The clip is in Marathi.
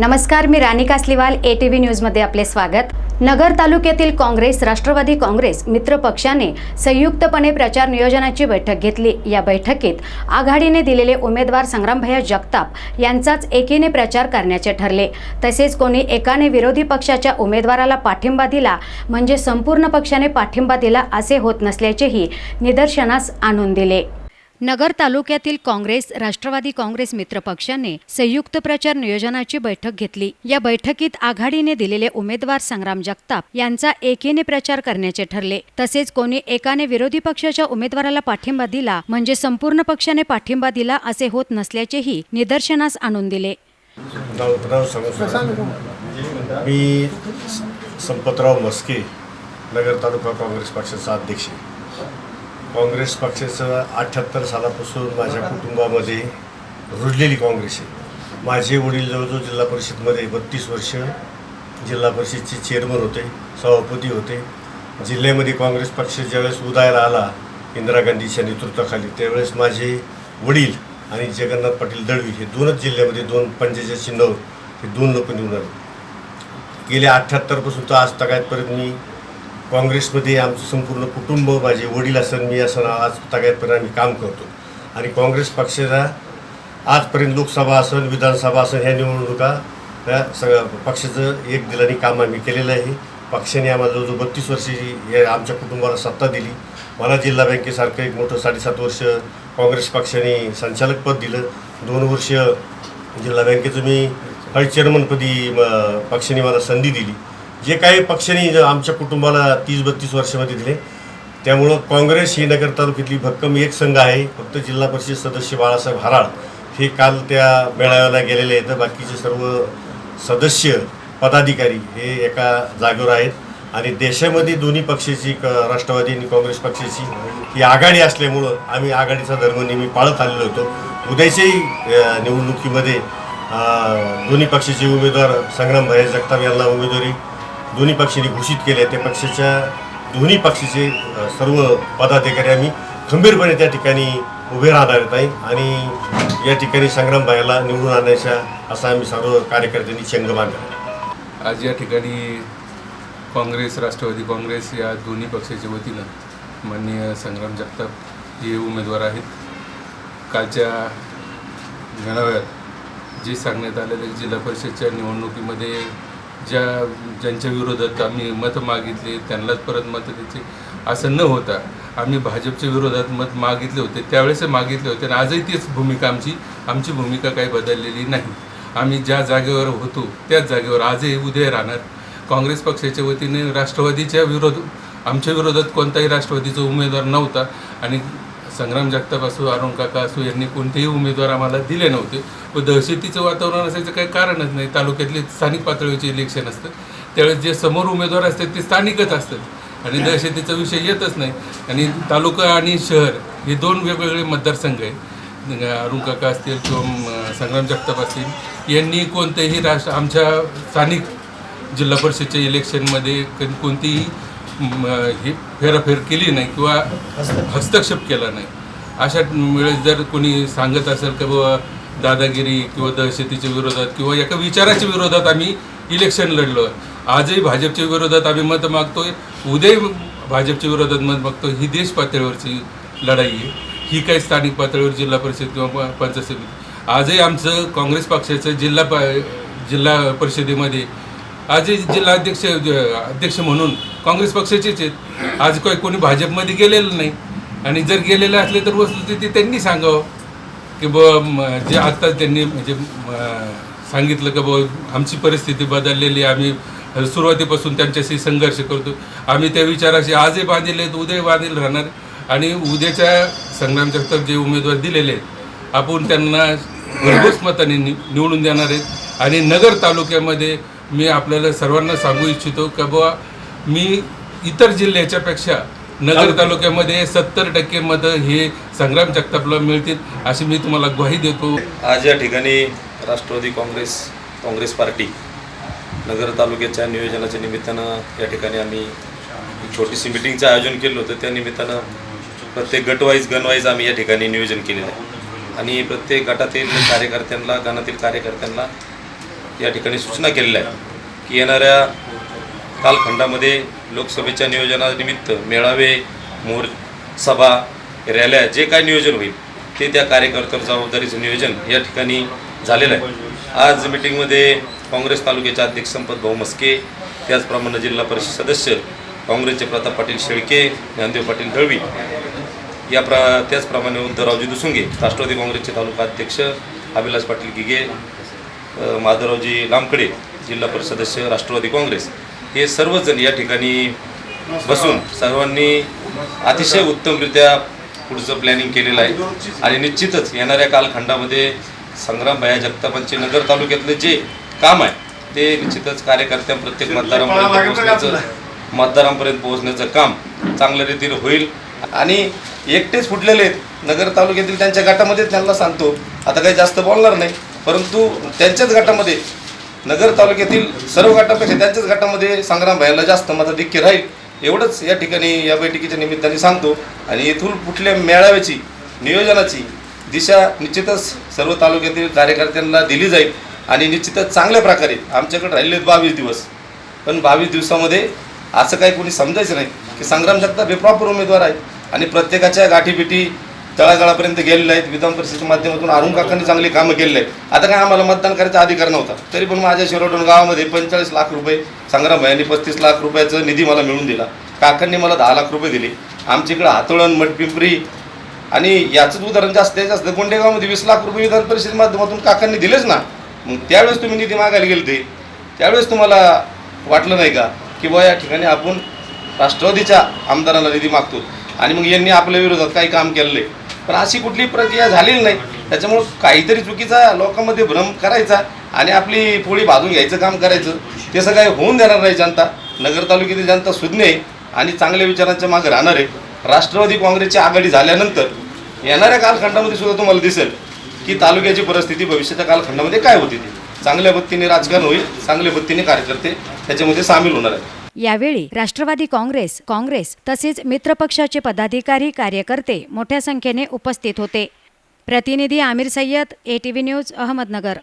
नमस्कार मी Rani Kasliwal A T V न्यूजमध्ये आपले स्वागत. नगर तालुक्यातील काँग्रेस राष्ट्रवादी काँग्रेस मित्र पक्षाने संयुक्तपणे प्रचार नियोजनाची बैठक घेतली. या बैठकीत आघाडीने दिलेले उमेदवार संग्रामभैया जगताप यांचाच एकीने प्रचार करण्याचे ठरले. तसेच कोणी एकाने विरोधी पक्षाच्या उमेदवाराला पाठिंबा दिला म्हणजे संपूर्ण पक्षाने पाठिंबा दिला असे होत नसल्याचेही निदर्शनास आणून दिले. नगर तालुक्यातील काँग्रेस राष्ट्रवादी काँग्रेस मित्रपक्षाने संयुक्त प्रचार नियोजनाची बैठक घेतली. या बैठकीत आघाडीने दिलेले उमेदवार संग्राम जगताप यांचा एकीने प्रचार करण्याचे ठरले. तसेच कोणी एकाने विरोधी पक्षाच्या उमेदवाराला पाठिंबा दिला म्हणजे संपूर्ण पक्षाने पाठिंबा दिला असे होत नसल्याचेही निदर्शनास आणून दिले. मी संपतराव मस्के नगर तालुका काँग्रेस पक्षाचा अध्यक्ष. आहे. काँग्रेस पक्षाचं अठ्ठ्याहत्तर सालापासून माझ्या कुटुंबामध्ये रुजलेली काँग्रेस आहे. माझे वडील जवळजवळ जिल्हा परिषदमध्ये बत्तीस वर्ष जिल्हा परिषदचे चेअरमन होते सभापती होते. जिल्ह्यामध्ये काँग्रेस पक्ष ज्यावेळेस उदयाला आला इंदिरा गांधीच्या नेतृत्वाखाली त्यावेळेस माझे वडील आणि जगन्नाथ पाटील दळवी हे दोनच जिल्ह्यामध्ये दोन पंचायतच्या चिन्ह हे दोन लोक निवडून आले. गेल्या अठ्ठ्याहत्तरपासून तर आज तगायतपर्यंत मी काँग्रेसमध्ये आमचं संपूर्ण कुटुंब माझे वडील असन मी असं आज तगायतपर्यंत आम्ही काम करतो. आणि काँग्रेस पक्षाचा आजपर्यंत लोकसभा असन विधानसभा असन ह्या निवडणुका या सगळ्या पक्षाचं एक दिलाने काम आम्ही केलेलं आहे. पक्षाने आम्हाला जवळजवळ बत्तीस वर्षाची या आमच्या कुटुंबाला सत्ता दिली. मला जिल्हा बँकेसारखं एक मोठं साडेसात वर्ष काँग्रेस पक्षाने संचालकपद दिलं. दोन वर्ष जिल्हा बँकेचं मी व्हाईस चेअरमनपदी म- पक्षाने मला संधी दिली. जे काही पक्षाने आमच्या कुटुंबाला तीस बत्तीस वर्षामध्ये दिले त्यामुळं काँग्रेस ही नगर तालुक्यातली भक्कम एक संघ आहे फक्त जिल्हा परिषद सदस्य बाळासाहेब हराळ. हे काल त्या मेळाव्याला गेलेले आहेत बाकीचे सर्व सदस्य पदाधिकारी हे एका जागेवर आहेत. आणि देशामध्ये दोन्ही पक्षाची क- राष्ट्रवादी आणि काँग्रेस पक्षाची ही आघाडी असल्यामुळं आम्ही आघाडीचा धर्म नेहमी पाळत आलेलो होतो. उद्याच्याही निवडणुकीमध्ये दोन्ही पक्षाचे उमेदवार संग्राम भाई जगताप यांना उमेदवारी दोन्ही पक्षांनी घोषित केले. त्या पक्षाच्या दोन्ही पक्षाचे सर्व पदाधिकारी आम्ही खंबीरपणे त्या ठिकाणी उभे राहणार नाही आहे आणि या ठिकाणी संग्राम बाहेरला निवडून आणण्याचा असा आम्ही सर्व कार्यकर्त्यांनी चंग बांधला. आज या ठिकाणी काँग्रेस राष्ट्रवादी काँग्रेस या दोन्ही पक्षाच्या वतीनं माननीय संग्राम जगताप हे उमेदवार आहेत. कालच्या मेळाव्यात जे सांगण्यात आलेलं जिल्हा परिषदच्या निवडणुकीमध्ये ज्या ज्यांच्या विरोधात आम्ही मतं मागितले त्यांनाच परत मतं द्यायची. असं न होता आम्ही भाजपच्या विरोधात मत मागितले होते त्यावेळेस मागितले होते आणि आजही तीच भूमिका आमची आमची भूमिका काही बदललेली नाही. आम्ही ज्या जागेवर होतो त्याच जागेवर आजही उद्या राहणार. काँग्रेस पक्षाच्या वतीने राष्ट्रवादीच्या विरोध आमच्या विरोधात कोणताही राष्ट्रवादीचा उमेदवार नव्हता आणि संग्राम जगताप असो अरुण काका असो यांनी कोणतेही उमेदवार आम्हाला दिले नव्हते. व दहशतीचं वातावरण असायचं काही कारणच नाही. तालुक्यातले स्थानिक पातळीचे इलेक्शन असतं. त्यावेळेस जे समोर उमेदवार असतात ते स्थानिकच असतात. आणि दहशतीचा विषय येतच नाही. आणि तालुका आणि शहर हे दोन वेगवेगळे मतदारसंघ आहेत. अरुण काका असतील किंवा संग्राम जगताप असतील यांनी कोणतेही राष्ट्र आमच्या स्थानिक जिल्हा परिषदच्या इलेक्शनमध्ये कोणतीही ही फेराफेर केली नाही किंवा हस्तक्षेप केला नाही. अशा वेळेस जर कोणी सांगत असेल की बाबा दादागिरी किंवा दहशतीच्या विरोधात किंवा एका विचाराच्या विरोधात आम्ही इलेक्शन लढलो आजही भाजपच्या विरोधात आम्ही मत मागतोय उद्याही भाजपच्या विरोधात मत मागतो ही देश पातळीवरची लढाई आहे. ही काही स्थानिक पातळीवर जिल्हा परिषद किंवा प- पंचायत समिती. आजही आमचं काँग्रेस पक्षाचं जिल्हा प जिल्हा परिषदेमध्ये आजही जिल्हा अध्यक्ष अध्यक्ष म्हणून काँग्रेस पक्षाचेच आहेत. आज काही कोणी भाजपमध्ये गेलेलं नाही. आणि जर गेलेले असले तर वस्तुस्थिती त्यांनी सांगावं. की ब जे आत्ताच त्यांनी म्हणजे सांगितलं की ब आमची परिस्थिती बदललेली आहे. आम्ही सुरुवातीपासून त्यांच्याशी संघर्ष करतो. आम्ही त्या विचाराशी आजही बांधील आहेत उद्याही बांधील राहणार. आणि उद्याच्या संग्राम जगताप जे उमेदवार दिलेले आहेत आपण त्यांना भरघोस मताने नि निवडून देणार आहेत. आणि नगर तालुक्यामध्ये मी आपल्याला सर्वांना सांगू इच्छितो की बुवा मी इतर जिल्ह्याच्यापेक्षा नगर तालुक्यामध्ये सत्तर टक्के मतं हे संग्राम जगतापला मिळतील अशी मी तुम्हाला ग्वाही देतो. आज या ठिकाणी Rashtravadi Congress Congress party Nagar तालुक्याच्या नियोजनाच्या निमित्तानं या ठिकाणी आम्ही छोटीशी मिटिंगचं आयोजन केलं होतं. त्या निमित्तानं प्रत्येक गटवाईज गणवाईज आम्ही या ठिकाणी नियोजन केलेलं आहे. आणि प्रत्येक गटातील कार्यकर्त्यांना गणातील कार्यकर्त्यांना या ठिकाणी सूचना केलेल्या आहेत की येणाऱ्या कालखंडामध्ये लोकसभेच्या नियोजनानिमित्त मेळावे मोर सभा रॅल्या जे काय नियोजन होईल ते त्या कार्यकर्त्या जबाबदारीचं नियोजन या ठिकाणी झालेलं आहे. आज मिटिंगमध्ये काँग्रेस तालुक्याचे अध्यक्ष संपत भाऊ मस्के त्याचप्रमाणे जिल्हा परिषद सदस्य काँग्रेसचे प्रताप पाटील शेळके ज्ञानदेव पाटील दळवी या प्र त्याचप्रमाणे उद्धवरावजी दुसुंगे राष्ट्रवादी काँग्रेसचे तालुका अध्यक्ष अभिलाष पाटील गिगे माधवरावजी लांबकडे जिल्हा परिषद सदस्य राष्ट्रवादी काँग्रेस हे सर्वजण या ठिकाणी बसून सर्वांनी अतिशय उत्तमरित्या पुढचं प्लॅनिंग केलेलं आहे. आणि निश्चितच येणाऱ्या कालखंडामध्ये संग्राम भया जगतापांचे नगर तालुक्यातलं जे काम आहे ते निश्चितच कार्यकर्त्या प्रत्येक मतदारांपर्यंत पोहोचण्याचं मतदारांपर्यंत पोहोचण्याचं काम चांगल्या रीतीने होईल. आणि एकटेच फुटलेले आहेत. नगर तालुक्यातील त्यांच्या गटामध्ये त्यांना सांगतो. आता काही जास्त बोलणार नाही. परंतु त्यांच्याच गटामध्ये नगर तालुक्यातील सर्व गटापेक्षा त्यांच्याच गटामध्ये संग्राम भाईला जास्त मताधिक्य राहील एवढंच या ठिकाणी या बैठकीच्या निमित्ताने सांगतो. आणि येथून कुठल्या मेळाव्याची नियोजनाची दिशा निश्चितच सर्व तालुक्यातील कार्यकर्त्यांना दिली जाईल. आणि निश्चितच चांगल्या प्रकारे आमच्याकडे राहिले बावीस दिवस. पण बावीस दिवसामध्ये असं काही कोणी समजायचं नाही की संग्राम जगताप हे प्रॉपर उमेदवार आहे. आणि प्रत्येकाच्या गाठीबिटी तळागाळापर्यंत गेलेले आहेत. विधान परिषदेच्या माध्यमातून अरुण काकांनी चांगली कामं केलेली आहेत. आता काय आम्हाला मतदान करायचा अधिकार नव्हता. तरी पण माझ्या शिरोडून गावामध्ये पंचेचाळीस लाख रुपये संग्राम भाईंनी पस्तीस लाख रुपयाचा निधी मला मिळून दिला. काकांनी मला दहा लाख रुपये दिले. आमच्या इकडं हातोळण मठपिंपरी आणि याचंच उदाहरण जास्त आहे जास्त गोंडेगावमध्ये वीस लाख रुपये विधान परिषद माध्यमातून काकांनी दिलेच ना. मग त्यावेळेस तुम्ही निधी मागायला गेले ते त्यावेळेस तुम्हाला वाटलं नाही का की बुवा या ठिकाणी आपण राष्ट्रवादीच्या आमदारांना निधी मागतो. आणि मग यांनी आपल्या विरोधात काही काम केलेलं आहे पण अशी कुठली प्रक्रिया झालेली नाही. त्याच्यामुळं काहीतरी चुकीचा लोकांमध्ये भ्रम करायचा आणि आपली पोळी भाजून घ्यायचं काम करायचं तसं काही होऊन देणार नाही जनता. नगर तालुक्यातील जनता सुज्ञ आहे आणि चांगल्या विचारांच्या मागे राहणार आहे. राष्ट्रवादी काँग्रेसची आघाडी झाल्यानंतर येणाऱ्या कालखंडामध्ये सुद्धा तुम्हाला दिसेल की तालुक्याची परिस्थिती भविष्याच्या कालखंडामध्ये काय होती ती. चांगल्या पद्धतीने राजकारण होईल चांगल्या पद्धतीने कार्यकर्ते त्याच्यामध्ये सामील होणार आहेत. यावेळी राष्ट्रवादी काँग्रेस काँग्रेस तसेच मित्रपक्षाचे पदाधिकारी कार्यकर्ते मोठ्या संख्येने उपस्थित होते. प्रतिनिधी आमिर सय्यद एटीव्ही न्यूज अहमदनगर.